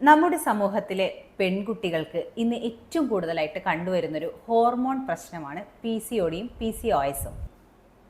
നമ്മുടെ സമൂഹത്തിലെ പെൺകുട്ടികൾക്ക് ഇന്ന് ഏറ്റവും കൂടുതലായിട്ട് കണ്ടുവരുന്നൊരു ഹോർമോൺ പ്രശ്നമാണ് പി സി ഒടിയും പി സി ഒ എസും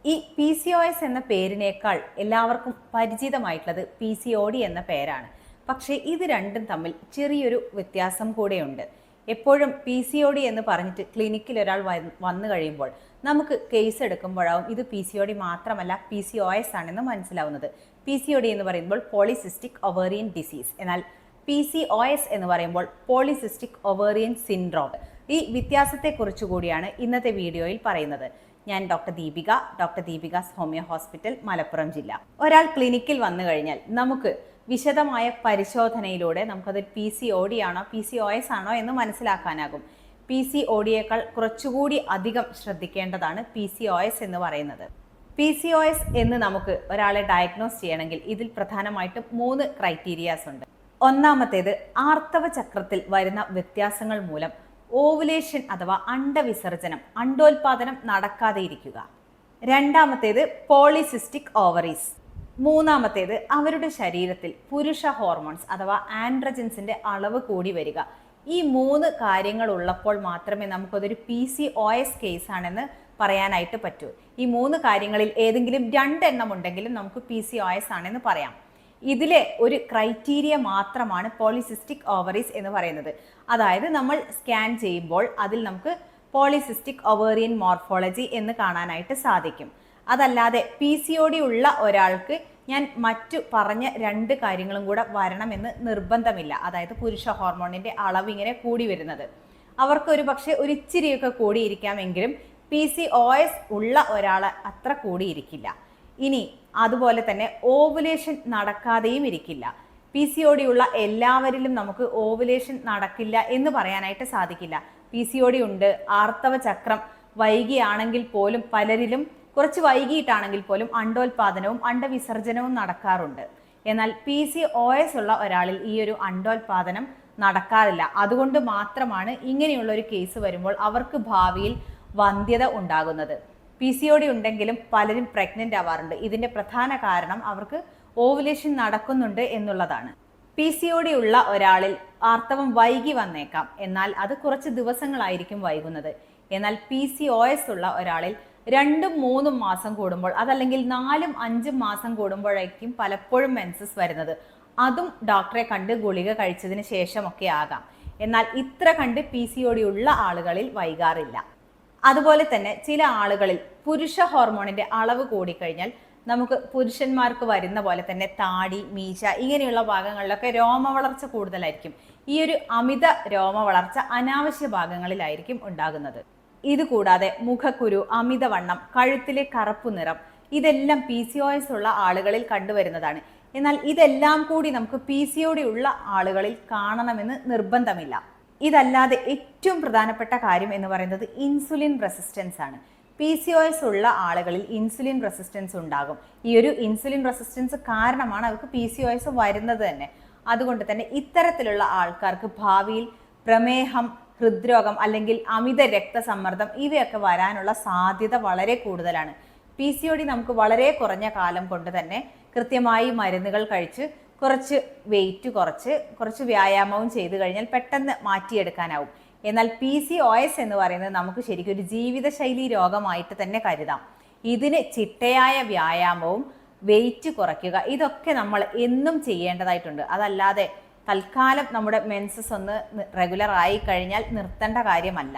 ഈ പി സി ഒ എസ് എന്ന പേരിനേക്കാൾ എല്ലാവർക്കും പരിചിതമായിട്ടുള്ളത് പി സി ഒ ഡി എന്ന പേരാണ്. പക്ഷേ ഇത് രണ്ടും തമ്മിൽ ചെറിയൊരു വ്യത്യാസം കൂടെയുണ്ട്. എപ്പോഴും പി സി ഒ ഡി എന്ന് പറഞ്ഞിട്ട് ക്ലിനിക്കിൽ ഒരാൾ വന്ന് കഴിയുമ്പോൾ നമുക്ക് കേസ് എടുക്കുമ്പോഴാവും ഇത് പി സി ഒ ഡി മാത്രമല്ല പി സി ഒ എസ് ആണെന്ന് മനസ്സിലാവുന്നത്. പി സി ഒ ഡി എന്ന് പറയുമ്പോൾ പോളിസിസ്റ്റിക് ഒവേറിയൻ ഡിസീസ് എന്നാൽ പി സി ഒ എസ് എന്ന് പറയുമ്പോൾ പോളിസിസ്റ്റിക് ഒവേറിയൻ സിൻഡ്രോം ഈ വ്യത്യാസത്തെക്കുറിച്ച് കൂടിയാണ് ഇന്നത്തെ വീഡിയോയിൽ പറയുന്നത്. ഞാൻ doctor Deepika doctor Deepika's homeo hospital Malappuram ജില്ല. ഒരാൾ ക്ലിനിക്കിൽ വന്നു കഴിഞ്ഞാൽ നമുക്ക് വിശദമായ പരിശോധനയിലൂടെ നമുക്കത് പി സി ഒ ഡി ആണോ പി സി ഒ എസ് ആണോ എന്ന് മനസ്സിലാക്കാനാകും. പി സി ഒ ഡിയേക്കാൾ കുറച്ചുകൂടി അധികം ശ്രദ്ധിക്കേണ്ടതാണ് പി സി ഒ എസ് എന്ന് പറയുന്നത്. പി സി ഒ എസ് എന്ന് നമുക്ക് ഒരാളെ ഡയഗ്നോസ് ചെയ്യണമെങ്കിൽ ഇതിൽ പ്രധാനമായിട്ടും മൂന്ന് ക്രൈറ്റീരിയാസ് ഉണ്ട്. ഒന്നാമത്തേത് ആർത്തവ ചക്രത്തിൽ വരുന്ന വ്യത്യാസങ്ങൾ മൂലം ഓവുലേഷൻ അഥവാ അണ്ടവിസർജനം അണ്ടോൽപാദനം നടക്കാതെ ഇരിക്കുക. രണ്ടാമത്തേത് പോളിസിസ്റ്റിക് ഓവറീസ്. മൂന്നാമത്തേത് അവരുടെ ശരീരത്തിൽ പുരുഷ ഹോർമോൺസ് അഥവാ ആൻഡ്രജൻസിന്റെ അളവ് കൂടി വരിക. ഈ മൂന്ന് കാര്യങ്ങൾ ഉള്ളപ്പോൾ മാത്രമേ നമുക്കതൊരു പി സി ഒ എസ് കേസാണെന്ന് പറയാനായിട്ട് പറ്റൂ. ഈ മൂന്ന് കാര്യങ്ങളിൽ ഏതെങ്കിലും രണ്ടെണ്ണം ഉണ്ടെങ്കിലും നമുക്ക് പി സി ഒ എസ് ആണെന്ന് പറയാം. ഇതിലെ ഒരു ക്രൈറ്റീരിയ മാത്രമാണ് പോളിസിസ്റ്റിക് ഓവറീസ് എന്ന് പറയുന്നത്. അതായത് നമ്മൾ സ്കാൻ ചെയ്യുമ്പോൾ അതിൽ നമുക്ക് പോളിസിസ്റ്റിക് ഒവേറിയൻ മോർഫോളജി എന്ന് കാണാനായിട്ട് സാധിക്കും. അതല്ലാതെ പി സി ഒ ഡി ഉള്ള ഒരാൾക്ക് ഞാൻ മറ്റു പറഞ്ഞ രണ്ട് കാര്യങ്ങളും കൂടെ വരണമെന്ന് നിർബന്ധമില്ല. അതായത് പുരുഷ ഹോർമോണിന്റെ അളവ് ഇങ്ങനെ കൂടി വരുന്നത്. അവർക്ക് ഒരു പക്ഷേ ഒരു ഇച്ചിരിയൊക്കെ കൂടിയിരിക്കാമെങ്കിലും പി സി ഒ എസ് ഉള്ള ഒരാൾ അത്ര കൂടിയിരിക്കില്ല. ഇനി അതുപോലെ തന്നെ ഓവുലേഷൻ നടക്കാതെയും ഇരിക്കില്ല. പി സി ഒ ഡി ഉള്ള എല്ലാവരിലും നമുക്ക് ഓവുലേഷൻ നടക്കില്ല എന്ന് പറയാനായിട്ട് സാധിക്കില്ല. പി സി ഒ ഡി ഉണ്ട് ആർത്തവ ചക്രം വൈകിയാണെങ്കിൽ പോലും പലരിലും കുറച്ച് വൈകിയിട്ടാണെങ്കിൽ പോലും അണ്ടോൽപാദനവും അണ്ടവിസർജനവും നടക്കാറുണ്ട്. എന്നാൽ പി സി ഒ എസ് ഉള്ള ഒരാളിൽ ഈ ഒരു അണ്ടോൽപാദനം നടക്കാറില്ല. അതുകൊണ്ട് മാത്രമാണ് ഇങ്ങനെയുള്ള ഒരു കേസ് വരുമ്പോൾ അവർക്ക് ഭാവിയിൽ വന്ധ്യത ഉണ്ടാകുന്നത്. പി സി ഒ ഡി ഉണ്ടെങ്കിലും പലരും പ്രഗ്നന്റ് ആവാറുണ്ട്. ഇതിന്റെ പ്രധാന കാരണം അവർക്ക് ഓവുലേഷൻ നടക്കുന്നുണ്ട് എന്നുള്ളതാണ്. പി സി ഒ ഡി ഉള്ള ഒരാളിൽ ആർത്തവം വൈകി വന്നേക്കാം. എന്നാൽ അത് കുറച്ച് ദിവസങ്ങളായിരിക്കും വൈകുന്നത്. എന്നാൽ പി സി ഒ എസ് ഉള്ള ഒരാളിൽ രണ്ടും മൂന്നും മാസം കൂടുമ്പോൾ അതല്ലെങ്കിൽ നാലും അഞ്ചും മാസം കൂടുമ്പോഴേക്കും പലപ്പോഴും മെൻസസ് വരുന്നത്. അതും ഡോക്ടറെ കണ്ട് ഗുളിക കഴിച്ചതിന് ശേഷമൊക്കെ ആകാം. എന്നാൽ ഇത്ര കണ്ട് പി സി ഒ ഡി ഉള്ള ആളുകളിൽ വൈകാറില്ല. അതുപോലെ തന്നെ ചില ആളുകളിൽ പുരുഷ ഹോർമോണിന്റെ അളവ് കൂടിക്കഴിഞ്ഞാൽ നമുക്ക് പുരുഷന്മാർക്ക് വരുന്ന പോലെ തന്നെ താടി മീശ ഇങ്ങനെയുള്ള ഭാഗങ്ങളിലൊക്കെ രോമവളർച്ച കൂടുതലായിരിക്കും. ഈ ഒരു അമിത രോമവളർച്ച അനാവശ്യ ഭാഗങ്ങളിലായിരിക്കും ഉണ്ടാകുന്നത്. ഇതുകൂടാതെ മുഖക്കുരു അമിതവണ്ണം കഴുത്തിലെ കറുപ്പ് നിറം ഇതെല്ലാം പി സി ഒ എസ് ഉള്ള ആളുകളിൽ കണ്ടുവരുന്നതാണ്. എന്നാൽ ഇതെല്ലാം കൂടി നമുക്ക് പി സി ഒ ഡി ഉള്ള ആളുകളിൽ കാണണമെന്ന് നിർബന്ധമില്ല. ഇതല്ലാതെ ഏറ്റവും പ്രധാനപ്പെട്ട കാര്യം എന്ന് പറയുന്നത് ഇൻസുലിൻ റെസിസ്റ്റൻസ് ആണ്. പി സി ഒ എസ് ഉള്ള ആളുകളിൽ ഇൻസുലിൻ റെസിസ്റ്റൻസ് ഉണ്ടാകും. ഈ ഒരു ഇൻസുലിൻ റെസിസ്റ്റൻസ് കാരണമാണ് അവർക്ക് പി സി ഒ എസ് വരുന്നത് തന്നെ. അതുകൊണ്ട് തന്നെ ഇത്തരത്തിലുള്ള ആൾക്കാർക്ക് ഭാവിയിൽ പ്രമേഹം ഹൃദ്രോഗം അല്ലെങ്കിൽ അമിത രക്തസമ്മർദ്ദം ഇവയൊക്കെ വരാനുള്ള സാധ്യത വളരെ കൂടുതലാണ്. പി സി ഒ ഡി നമുക്ക് വളരെ കുറഞ്ഞ കാലം കൊണ്ട് തന്നെ കൃത്യമായി മരുന്നുകൾ കഴിച്ച് കുറച്ച് വെയിറ്റ് കുറച്ച് കുറച്ച് വ്യായാമവും ചെയ്തു കഴിഞ്ഞാൽ പെട്ടെന്ന് മാറ്റിയെടുക്കാനാവും. എന്നാൽ പി സി ഒ എസ് എന്ന് പറയുന്നത് നമുക്ക് ശരിക്കും ഒരു ജീവിതശൈലി രോഗമായിട്ട് തന്നെ കരുതാം. ഇതിന് ചിട്ടയായ വ്യായാമവും വെയിറ്റ് കുറയ്ക്കുക ഇതൊക്കെ നമ്മൾ എന്നും ചെയ്യേണ്ടതായിട്ടുണ്ട്. അതല്ലാതെ തൽക്കാലം നമ്മുടെ മെൻസസ് ഒന്ന് റെഗുലർ ആയി കഴിഞ്ഞാൽ നിർത്തേണ്ട കാര്യമല്ല.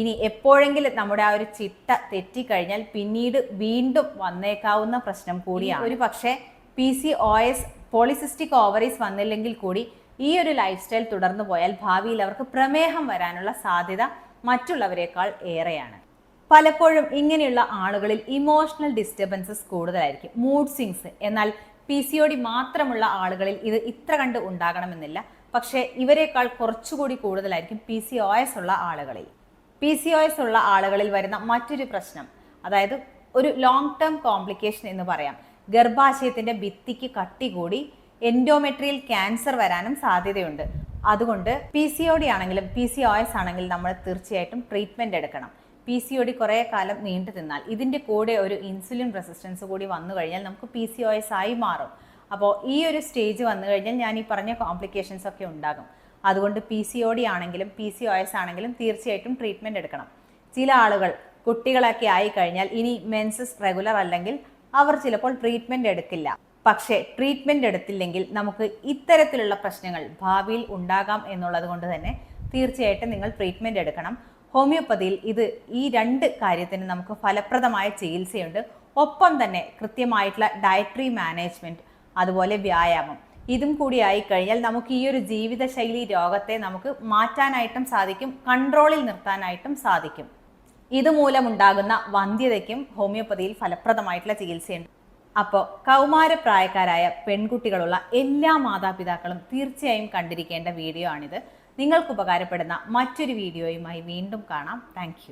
ഇനി എപ്പോഴെങ്കിലും നമ്മുടെ ആ ഒരു ചിട്ട തെറ്റിക്കഴിഞ്ഞാൽ പിന്നീട് വീണ്ടും വന്നേക്കാവുന്ന പ്രശ്നം കൂടിയാണ്. ഒരു പക്ഷേ P C O S polycystic ovaries വന്നില്ലെങ്കിൽ കൂടി ഈ ഒരു ലൈഫ് സ്റ്റൈൽ തുടർന്നു പോയാൽ ഭാവിയിൽ അവർക്ക് പ്രമേഹം വരാനുള്ള സാധ്യത മറ്റുള്ളവരെക്കാൾ ഏറെയാണ്. പലപ്പോഴും ഇങ്ങനെയുള്ള ആളുകളിൽ ഇമോഷണൽ ഡിസ്റ്റർബൻസസ് കൂടുതലായിരിക്കും. മൂഡ് സിങ്സ് എന്നാൽ പി സി ഒ ഡി മാത്രമുള്ള ആളുകളിൽ ഇത് ഇത്ര കണ്ട് ഉണ്ടാകണമെന്നില്ല. പക്ഷേ ഇവരെക്കാൾ കുറച്ചുകൂടി കൂടുതലായിരിക്കും പി സി ഒ എസ് ഉള്ള ആളുകളിൽ. പി സി ഒ എസ് ഉള്ള ആളുകളിൽ വരുന്ന മറ്റൊരു പ്രശ്നം. അതായത് ഒരു ലോങ് ടേം കോംപ്ലിക്കേഷൻ എന്ന് പറയാം. ഗർഭാശയത്തിന്റെ ഭിത്തിക്ക് കട്ടി കൂടി എൻഡോമെട്രിയൽ ക്യാൻസർ വരാനും സാധ്യതയുണ്ട്. അതുകൊണ്ട് പി സി ഒ ഡി ആണെങ്കിലും പി സി ഒ എസ് ആണെങ്കിലും നമ്മൾ തീർച്ചയായിട്ടും ട്രീറ്റ്മെന്റ് എടുക്കണം. പി സി ഒ ഡി കുറേ കാലം നീണ്ടു നിന്നാൽ ഇതിന്റെ കൂടെ ഒരു ഇൻസുലിൻ റെസിസ്റ്റൻസ് കൂടി വന്നു കഴിഞ്ഞാൽ നമുക്ക് പി സി ഒ എസ് ആയി മാറും. അപ്പോൾ ഈ ഒരു സ്റ്റേജ് വന്നു കഴിഞ്ഞാൽ ഞാൻ ഈ പറഞ്ഞ കോംപ്ലിക്കേഷൻസ് ഒക്കെ ഉണ്ടാകും. അതുകൊണ്ട് പി സി ഒ ഡി ആണെങ്കിലും പി സി ഒ എസ് ആണെങ്കിലും തീർച്ചയായിട്ടും ട്രീറ്റ്മെന്റ് എടുക്കണം. ചില ആളുകൾ കുട്ടികളൊക്കെ ആയി കഴിഞ്ഞാൽ ഇനി മെൻസസ് റെഗുലർ അല്ലെങ്കിൽ അവർ ചിലപ്പോൾ ട്രീറ്റ്മെന്റ് എടുക്കില്ല. പക്ഷേ ട്രീറ്റ്മെന്റ് എടുത്തില്ലെങ്കിൽ നമുക്ക് ഇത്തരത്തിലുള്ള പ്രശ്നങ്ങൾ ഭാവിയിൽ ഉണ്ടാകാം എന്നുള്ളത് കൊണ്ട് തന്നെ തീർച്ചയായിട്ടും നിങ്ങൾ ട്രീറ്റ്മെന്റ് എടുക്കണം. ഹോമിയോപ്പതിയിൽ ഇത് ഈ രണ്ട് കാര്യത്തിന് നമുക്ക് ഫലപ്രദമായ ചികിത്സയുണ്ട്. ഒപ്പം തന്നെ കൃത്യമായിട്ടുള്ള ഡയറ്ററി മാനേജ്മെന്റ് അതുപോലെ വ്യായാമം. ഇതും കൂടി ആയി കഴിഞ്ഞാൽ നമുക്ക് ഈ ഒരു ജീവിതശൈലി രോഗത്തെ നമുക്ക് മാറ്റാനായിട്ടും സാധിക്കും കൺട്രോളിൽ നിർത്താനായിട്ടും സാധിക്കും. ഇതുമൂലമുണ്ടാകുന്ന വന്ധ്യതയ്ക്കും ഹോമിയോപ്പതിയിൽ ഫലപ്രദമായിട്ടുള്ള ചികിത്സയുണ്ട്. അപ്പോൾ കൗമാരപ്രായക്കാരായ പെൺകുട്ടികളുള്ള എല്ലാ മാതാപിതാക്കളും തീർച്ചയായും കണ്ടിരിക്കേണ്ട വീഡിയോ ആണിത്. നിങ്ങൾക്ക് ഉപകാരപ്പെടുന്ന മറ്റൊരു വീഡിയോയുമായി വീണ്ടും കാണാം. താങ്ക്